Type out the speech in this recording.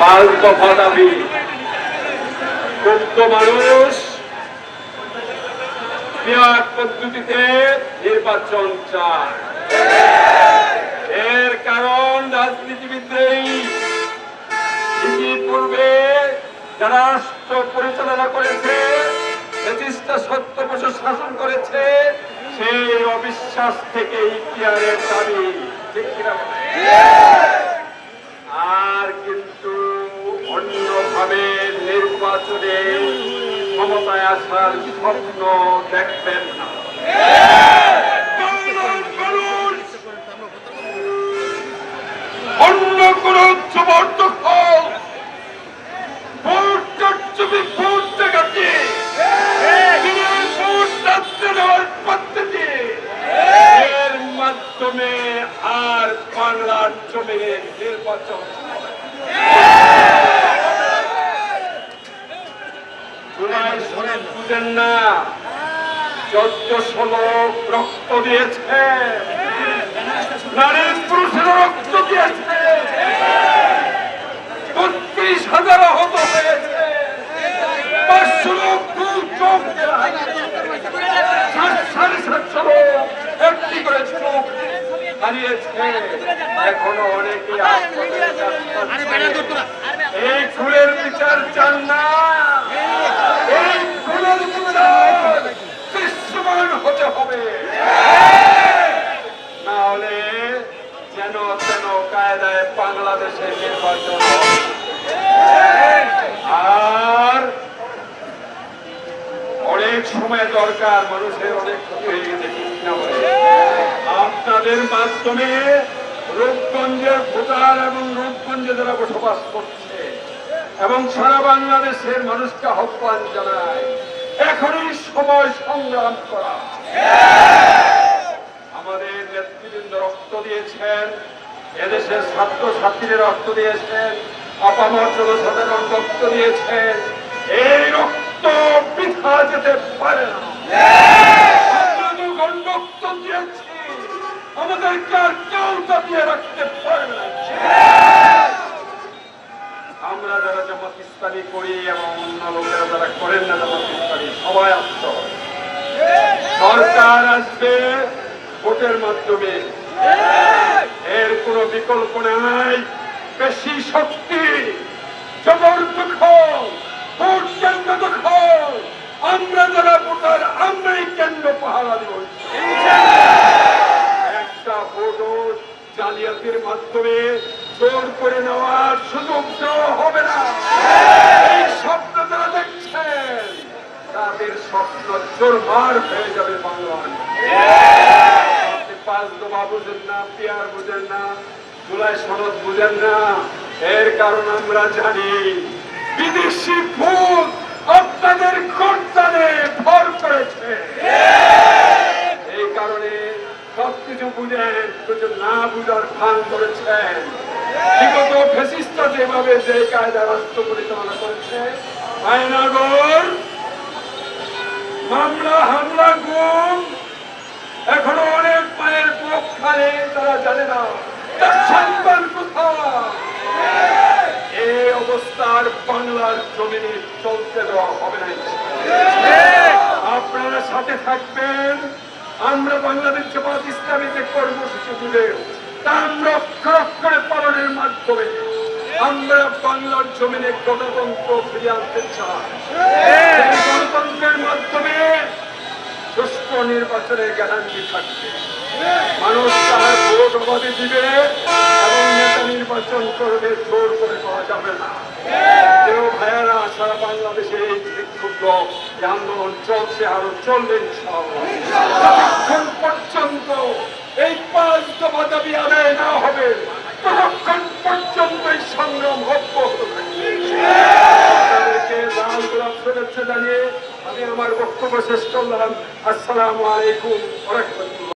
পাঁচ দফা দাবি মুক্ত মানুষ পদ্ধতিতে নির্বাচন চায়। এর কারণ রাজনীতিবিদরাই। ইতিপূর্বে যারা রাষ্ট্র পরিচালনা করেছে প্রতিষ্ঠা সত্য বছর শাসন করেছে সেই অবিশ্বাস থেকে ইতিহারের দাবি। ঠিক কিনা আর কিন্তু অন্যভাবে নির্বাচনে ক্ষমতায় আসার স্বপ্ন দেখবেন না। অন্য কোন এর মাধ্যমে আর বাংলার জমিনে নির্বাচন হবে না। জুলাই সনদ বুঝেন না। চোদ্দ ষোলো রক্ত দিয়েছে। নারী পুরুষের রক্ত দিয়েছে। বত্রিশ হাজার আহত হয়েছে। পাঁচশো লোক দু চোখ সাত সাড়ে সাতশো লোক একটি করে চোখ হারিয়েছে। এখনও অনেকে আত্মহত্যার এই খুনের বিচার চান না এই খুনের বিচার দৃশ্যমান হতে হবে না হলে যেন তেন কায়দায় বাংলাদেশে নির্বাচন আর অনেক সময় দরকার, মানুষের অনেক? আপনাদের মাধ্যমে রূপগঞ্জের ভোটার এবং রূপগঞ্জে যারা বসবাস করছে এবং সারা বাংলাদেশের মানুষকে আহ্বান জানায় এখনই সময় সংগ্রাম করা। আমাদের নেতৃবৃন্দ রক্ত দিয়েছেন। এদেশের ছাত্র ছাত্রীরা রক্ত দিয়েছেন আপামর জনসাধারণ রক্ত দিয়েছেন। এই রক্ত বৃথা যেতে পারে রাখতে পারবে না। আমরা যারা করি এবং অন্য লোকেরা যারা করেন না সবাই সরকার আসবে ভোটের মাধ্যমে। এর কোনো বিকল্প নাই। বেশি শক্তি জবরদখল ভোট কেন্দ্র দখল আমরা যারা ভোটার, আমরাই কেন্দ্র পাহারা দিব। একটা ভোটও জালিয়াতির মাধ্যমে জোর করে নেওয়ার সুযোগ দেওয়া হবে না। এই স্বপ্ন যারা দেখছেন, তাদের স্বপ্ন চোরমার হয়ে যাবে বাংলায় আপনি পাঁচ দফা বুঝেন না, পিয়ার বুঝেন না, জুলাই সনদ বুঝেন না। এর কারণ আমরা জানি, বিদেশি ভূত আপনাদের কর্তানে ভর করেছে। এই কারণে সবকিছু বুঝেন কিছু না বুঝার ভান করেছেন বিগত ফেসিস্টরা যেভাবে যে কায়দা রাষ্ট্র পরিচালনা করেছে, আয়নাগর, মামলা, হামলা, গুম এখনও অনেক মায়ের বুক খানে তারা জানে না তার সন্তান কোথায় এই অবস্থার বাংলার জমিনে চলতে দেওয়া হবে না আপনারা সাথে থাকবেন। আমরা বাংলাদেশ জামাত ইসলামী যে কর্মসূচি অক্ষর অক্ষরে পালনের মাধ্যমে আমরা বাংলার জমিনে গণতন্ত্র ফিরিয়ে আনতে চাই। গণতন্ত্রের মাধ্যমে সুষ্ঠু নির্বাচনের গ্যারান্টি থাকবে। মানুষ তার ভোট দিবে এবং নেতা নির্বাচন করবে জোর করে করা যাবে না কেউ ভাইয়ারা সারা বাংলাদেশে এই এই আন্দোলন চলছে আরও চলবে। যতক্ষণ পর্যন্ত এই পাঁচ দাবি আদায় না হবে, ততক্ষণ পর্যন্ত এই সংগ্রাম অব্যাহত থাকবে। লাল জানিয়ে আমি আমার বক্তব্য শেষ করলাম। আসসালামু আলাইকুম রাহমাতুল্লাহ।